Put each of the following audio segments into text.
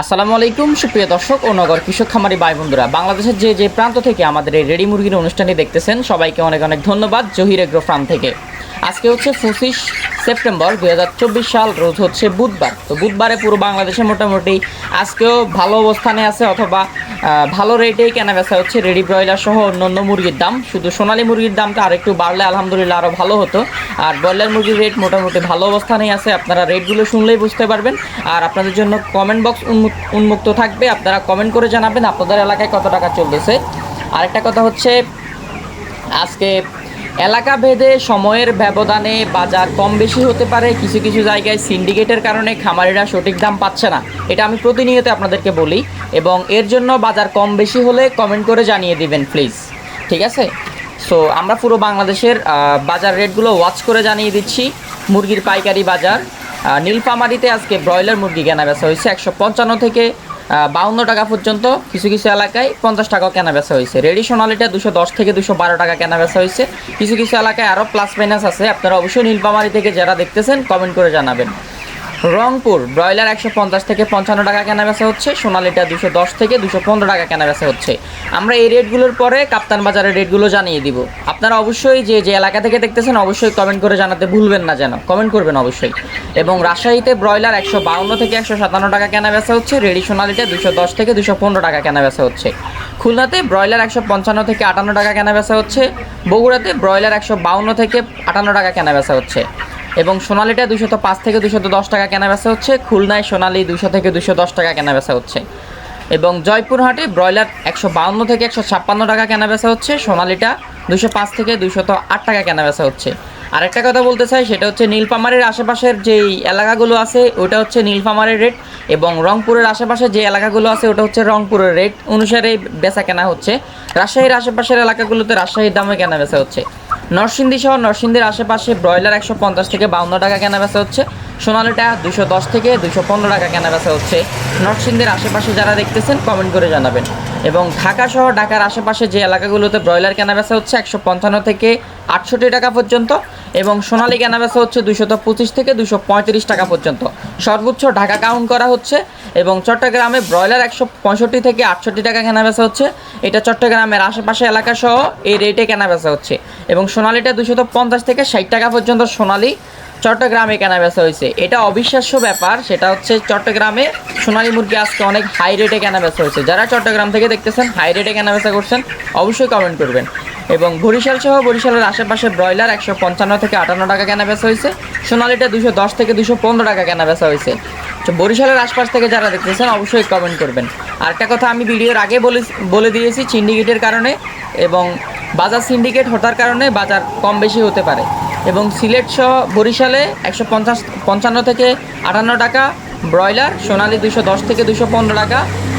আসসালামু আলাইকুম, সুপ্রিয় দর্শক ও নগর কৃষক খামারি ভাই বন্ধুরা। বাংলাদেশের যে যে প্রান্ত থেকে আমাদের এই রেডি মুরগির অনুষ্ঠানটি দেখতেছেন, সবাইকে অনেক অনেক ধন্যবাদ জহির এগ্রো ফার্ম থেকে। আজকে হচ্ছে পঁচিশ সেপ্টেম্বর দু হাজার চব্বিশ সাল, রোজ হচ্ছে বুধবার। তো বুধবারে পুরো বাংলাদেশে মোটামুটি আজকেও ভালো অবস্থানে আছে অথবা ভালো রেটেই কেনা বেচা হচ্ছে রেডি ব্রয়লার সহ অন্যান্য মুরগির দাম। শুধু সোনালী মুরগির দামটা আরেকটু বাড়লে আলহামদুলিল্লাহ আরও ভালো হতো। আর ব্রয়লার মুরগির রেট মোটামুটি ভালো অবস্থানেই আছে, আপনারা রেটগুলো শুনলেই বুঝতে পারবেন। আর আপনাদের জন্য কমেন্ট বক্স উন্মুক্ত থাকবে। আপনারা কমেন্ট করে জানাবেন আপনাদের এলাকায় কত টাকা চলতেছে। আরেকটা কথা হচ্ছে, আজকে এলাকা ভেদে সময়ের ব্যবধানে বাজার কম বেশি হতে পারে, কিছু কিছু জায়গায় সিন্ডিকেটের কারণে খামারিরা সঠিক দাম পাচ্ছে না, এটা আমি প্রতিনিয়ত আপনাদেরকে বলি এবং এর জন্য বাজার কম বেশি হলে কমেন্ট করে জানিয়ে দিবেন প্লিজ ঠিক আছে? সো আমরা পুরো বাংলাদেশের বাজার রেটগুলো ওয়াচ করে জানিয়ে দিচ্ছি। মুরগির পাইকারি বাজার নীলফামারিতে আজকে ব্রয়লার মুরগি কেনা বেচা হয়েছে একশো পঞ্চান্ন থেকে বাউন্ন টাকা পর্যন্ত কিছু কিছু এলাকায় পঞ্চাশ টাকাও কেনা বেচা হয়েছে। রেডি সোনালিটা দুশো দশ থেকে দুশো বারো টাকা কেনা বেচা হয়েছে। কিছু কিছু এলাকায় আরও প্লাস মাইনাস আছে। আপনারা অবশ্যই নীলপামারি থেকে যারা দেখতেছেন কমেন্ট করে জানাবেন। রংপুর, ব্রয়লার একশো পঞ্চাশ থেকে পঞ্চান্ন টাকা কেনা বেচা হচ্ছে, সোনালিটা দুশো দশ থেকে দুশো পনেরো টাকা কেনা বেচা হচ্ছে। আমরা এই রেটগুলোর পরে কাপ্তান বাজারের রেটগুলো জানিয়ে দিব। আপনারা অবশ্যই যে যে এলাকা থেকে দেখতেছেন, অবশ্যই কমেন্ট করে জানাতে ভুলবেন না যেন। কমেন্ট করবেন অবশ্যই। এবং রাজশাহীতে ব্রয়লার একশো বাউন্ন থেকে একশো সাতান্ন টাকা কেনা বেচা হচ্ছে, রেডি সোনালিটা দুশো দশ থেকে দুশো পনেরো টাকা কেনা বেচা হচ্ছে। খুলনাতে ব্রয়লার একশো পঞ্চান্ন থেকে আটান্ন টাকা কেনা বেচা হচ্ছে, বগুড়াতে ব্রয়লার একশো বাউন্ন থেকে আটান্ন টাকা কেনা বেচা হচ্ছে। এবং সোনালিটা দুশত পাঁচ থেকে দুশত দশ টাকা কেনা বেচা হচ্ছে, খুলনায় সোনালি দুশো থেকে দুশো দশ টাকা কেনা বেচা হচ্ছে। এবং জয়পুরহাটে ব্রয়লার একশো বাউন্ন থেকে একশো ছাপ্পান্ন টাকা কেনা বেচা হচ্ছে, সোনালিটা দুশো পাঁচ থেকে দুশত আট টাকা কেনা বেচা হচ্ছে। আরেকটা কথা বলতে চাই, সেটা হচ্ছে নীলফামারের আশেপাশের যেই এলাকাগুলো আছে, ওটা হচ্ছে নীলফামারের রেট এবং রংপুরের আশেপাশে যে এলাকাগুলো আছে, ওটা হচ্ছে রংপুরের রেট অনুসারে বেচা কেনা হচ্ছে। রাজশাহীর আশেপাশের এলাকাগুলোতে রাজশাহীর দামে কেনা বেচা হচ্ছে। নরসিংদী সহ নরসিংদীর আশেপাশে ব্রয়লার একশো পঞ্চাশ থেকে বাউন্ন টাকা কেনা বেচা হচ্ছে। সোনালিটা দুশো দশ থেকে দুশো পনেরো টাকা কেনা বেচা হচ্ছে। নরসিংদীর আশেপাশে যারা দেখতেছেন কমেন্ট করে জানাবেন। এবং ঢাকা সহ ঢাকার আশেপাশে যে এলাকাগুলোতে ব্রয়লার কেনা বেচা হচ্ছে, একশো পঞ্চান্ন থেকে আটষট্টি টাকা পর্যন্ত এবং সোনালি কেনা বেচা হচ্ছে দুশত পঁচিশ থেকে দুশো পঁয়ত্রিশ টাকা পর্যন্ত। সর্বোচ্চ ঢাকা কাউন্ট করা হচ্ছে এবং চট্টগ্রামে ব্রয়লার একশো পঁয়ষট্টি থেকে আটষট্টি টাকা কেনা বেচা হচ্ছে। এটা চট্টগ্রামের আশেপাশে এলাকা সহ এই রেটে কেনা বেচা হচ্ছে। এবং সোনালিটা দুশত পঞ্চাশ থেকে ষাট টাকা পর্যন্ত সোনালি। চট্টগ্রামে কেনা বেচা হয়েছে। এটা অবিশ্বাস্য ব্যাপার, সেটা হচ্ছে চট্টগ্রামে সোনালী মুরগি আজকে অনেক হাই রেটে কেনা বেচা হয়েছে। যারা চট্টগ্রাম থেকে দেখতেছেন হাই রেটে কেনা বেচা করছেন, অবশ্যই কমেন্ট করবেন। এবং বরিশাল সহ বরিশালের আশেপাশে ব্রয়লার একশো পঞ্চান্ন থেকে আটান্ন টাকা কেনা বেচা হয়েছে। সোনালিটা দুশো দশ থেকে দুশো পনেরো টাকা কেনা বেচা হয়েছে। তো বরিশালের আশপাশ থেকে যারা দেখতেছেন, অবশ্যই কমেন্ট করবেন। আরেকটা কথা আমি ভিডিওর আগে বলে বলে দিয়েছি সিন্ডিকেটের কারণে এবং বাজার সিন্ডিকেট হতার কারণে বাজার কম বেশি হতে পারে। এবং সিলেট সহ বরিশালে একশো পঞ্চাশ, পঞ্চান্ন থেকে আটান্ন টাকা, ব্রয়লার সোনালি দুশো দশ থেকে দুশো পনেরো টাকা,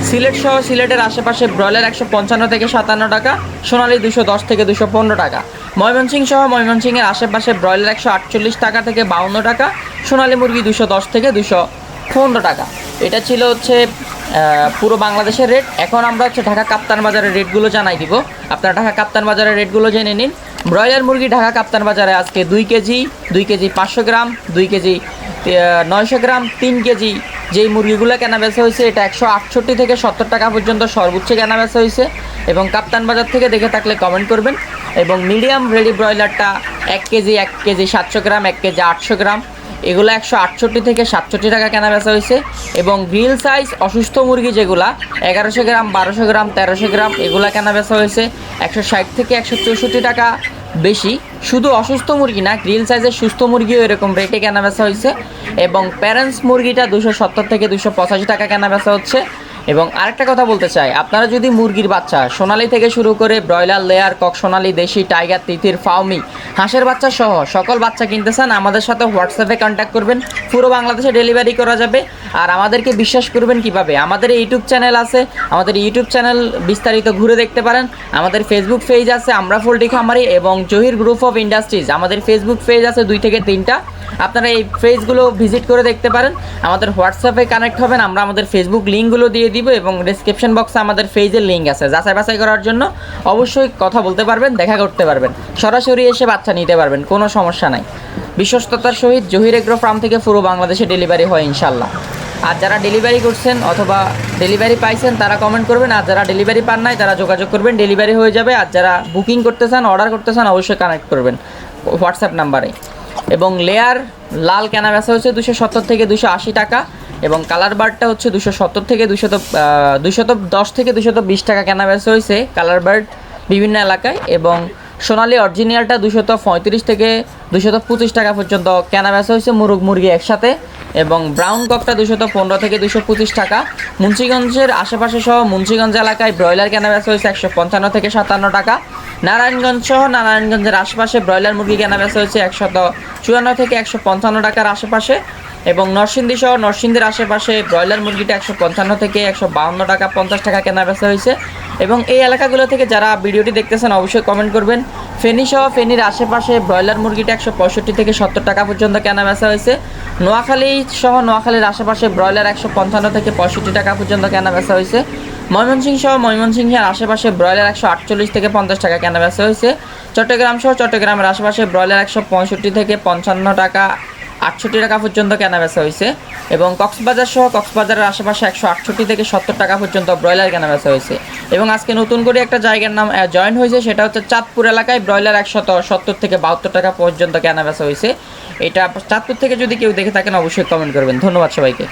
সিলেট সহ সিলেটের আশেপাশে ব্রয়লার একশো পঞ্চান্ন থেকে সাতান্ন টাকা, সোনালি দুশো দশ থেকে দুশো পনেরো টাকা। ময়মনসিংহ সহ ময়মনসিংহের আশেপাশে ব্রয়লার একশো আটচল্লিশ টাকা থেকে বাউন্ন টাকা, সোনালি মুরগি দুশো দশ থেকে দুশো পনেরো টাকা। এটা ছিল হচ্ছে পুরো বাংলাদেশের রেট এখন আমরা হচ্ছে ঢাকা কাপ্তান বাজারের রেটগুলো জানাই দিব। আপনারা ঢাকা কাপ্তান বাজারের রেটগুলো জেনে নিন। ব্রয়লার মুরগি ঢাকা কাপ্তান বাজারে আজকে দুই কেজি দুই কেজি পাঁচশো গ্রাম, দুই কেজি নয়শো গ্রাম, তিন কেজি। যেই মুরগিগুলো কেনা বেচা হয়েছে, এটা একশো আটষট্টি থেকে সত্তর টাকা পর্যন্ত সর্বোচ্চ কেনা বেচা হয়েছে। এবং কাপ্তান বাজার থেকে দেখে থাকলে কমেন্ট করবেন। এবং মিডিয়াম রেডি ব্রয়লারটা এক কেজি এক কেজি সাতশো গ্রাম, এক কেজি আটশো গ্রাম। এগুলো একশো আটষট্টি থেকে সাতষট্টি টাকা কেনা বেচা হয়েছে। এবং গ্রিল সাইজ অসুস্থ মুরগি যেগুলা, এগারোশো গ্রাম, বারোশো গ্রাম, তেরোশো গ্রাম, এগুলো কেনা বেচা হয়েছে। একশো ষাট থেকে একশো চৌষট্টি টাকা বেশি। শুধু অসুস্থ মুরগি না, গ্রিল সাইজের সুস্থ মুরগিও এরকম রেটে কেনা বেচা হয়েছে। এবং প্যারেন্টস মুরগিটা দুশো সত্তর থেকে দুশো পঁচাশি টাকা কেনা বেচা হচ্ছে। এবং আরেকটা কথা বলতে চাই, আপনারা যদি মুরগির বাচ্চা, সোনালি থেকে শুরু করে ব্রয়লার, লেয়ার, কক, সোনালি, দেশি, টাইগার তিথির ফাউমি হাঁসের বাচ্চা সহ সকল বাচ্চা কিনতে চান, আমাদের সাথে হোয়াটসঅ্যাপে কন্ট্যাক্ট করবেন। পুরো বাংলাদেশে ডেলিভারি করা যাবে। আর আমাদেরকে বিশ্বাস করবেন কীভাবে? আমাদের ইউটিউব চ্যানেল আছে। আমাদের ইউটিউব চ্যানেল বিস্তারিত ঘুরে দেখতে পারেন। আমাদের ফেসবুক পেজ আছে, আমরা ফুলটি খামারি এবং জহির গ্রুপ অফ ইন্ডাস্ট্রিজ আমাদের ফেসবুক পেজ আছে দুই থেকে তিনটা। আপনারা এই পেজগুলো ভিজিট করে দেখতে পারেন। আমাদের হোয়াটসঅ্যাপে কানেক্ট হবেন, আমরা আমাদের ফেসবুক লিঙ্কগুলো দিয়ে দিব এবং ডিসক্রিপশন বক্সে আমাদের পেজের লিঙ্ক আছে। যাচাই বাছাই করার জন্য অবশ্যই কথা বলতে পারবেন, দেখা করতে পারবেন। সরাসরি এসে বাচ্চা নিতে পারবেন, কোনো সমস্যা নাই। বিশ্বস্ততার সহিত জহির এগ্রো ফার্ম থেকে পুরো বাংলাদেশে ডেলিভারি হয় ইনশাল্লাহ আর যারা ডেলিভারি করছেন অথবা ডেলিভারি পাইছেন, তারা কমেন্ট করবেন, আর যারা ডেলিভারি পান নাই, তারা যোগাযোগ করবেন ডেলিভারি হয়ে যাবে। আর যারা বুকিং করতে চান অর্ডার করতে চান, অবশ্যই কানেক্ট করবেন হোয়াটসঅ্যাপ নাম্বারে। এবং লেয়ার লাল কেনা বেচা হচ্ছে দুশো সত্তর থেকে দুশো আশি টাকা এবং কালার বার্ডটা হচ্ছে দুশো সত্তর থেকে দুশত দুশত দশ থেকে দুশত বিশ টাকা কেনা বেচা হয়েছে কালার বার্ড বিভিন্ন এলাকায় এবং সোনালি অরিজিনালটা দুশত পঁয়ত্রিশ থেকে দুশত পঁচিশ টাকা পর্যন্ত কেনা বেচা হয়েছে মুরগ মুরগি একসাথে এবং ব্রাউন ককটা দুশত পনেরো থেকে দুশো পঁচিশ টাকা। মুন্সিগঞ্জের আশেপাশে সহ মুন্সিগঞ্জ এলাকায় ব্রয়লার কেনা বেচা হয়েছে একশো পঞ্চান্ন থেকে সাতান্ন টাকা। নারায়ণগঞ্জ সহ নারায়ণগঞ্জের আশেপাশে ব্রয়লার মুরগি কেনা বেচা হয়েছে একশত চুয়ান্ন থেকে একশো পঞ্চান্ন টাকার আশেপাশে এবং নরসিংদী সহ নরসিংদীর আশেপাশে ব্রয়লার মুরগিটা একশো পঞ্চান্ন থেকে একশো বাউন্ন টাকা পঞ্চাশ টাকা কেনা বেচা হয়েছে। এবং এই এলাকাগুলো থেকে যারা ভিডিওটি দেখতেছেন অবশ্যই কমেন্ট করবেন। ফেনী সহ ফেনীর আশেপাশে ব্রয়লার মুরগিটা একশো পঁয়ষট্টি থেকে সত্তর টাকা পর্যন্ত কেনা বেচা হয়েছে। নোয়াখালী সহ নোয়াখালীর আশেপাশে ব্রয়লার একশো পঞ্চান্ন থেকে পঁয়ষট্টি টাকা পর্যন্ত কেনা বেচা হয়েছে। ময়মনসিংহ সহ ময়মনসিংহের আশেপাশে ব্রয়লার একশো আটচল্লিশ থেকে পঞ্চাশ টাকা কেনা বেচা হয়েছে। চট্টগ্রাম সহ চট্টগ্রামের আশেপাশে ব্রয়লার একশো পঁয়ষট্টি থেকে পঞ্চান্ন টাকা আটষট্টি টাকা পর্যন্ত কেনা বেচা হয়েছে এবং কক্সবাজার সহ কক্সবাজারের আশেপাশে একশো আটষট্টি থেকে সত্তর টাকা পর্যন্ত ব্রয়লার কেনা বেচা হয়েছে। এবং আজকে নতুন করে একটা জায়গার নাম জয়েন হয়েছে, সেটা হচ্ছে চাঁদপুর এলাকায় ব্রয়লার একশত সত্তর থেকে বাহাত্তর টাকা পর্যন্ত কেনা বেচা হয়েছে। এটা চাঁদপুর থেকে যদি কেউ দেখে থাকেন অবশ্যই কমেন্ট করবেন। ধন্যবাদ সবাইকে।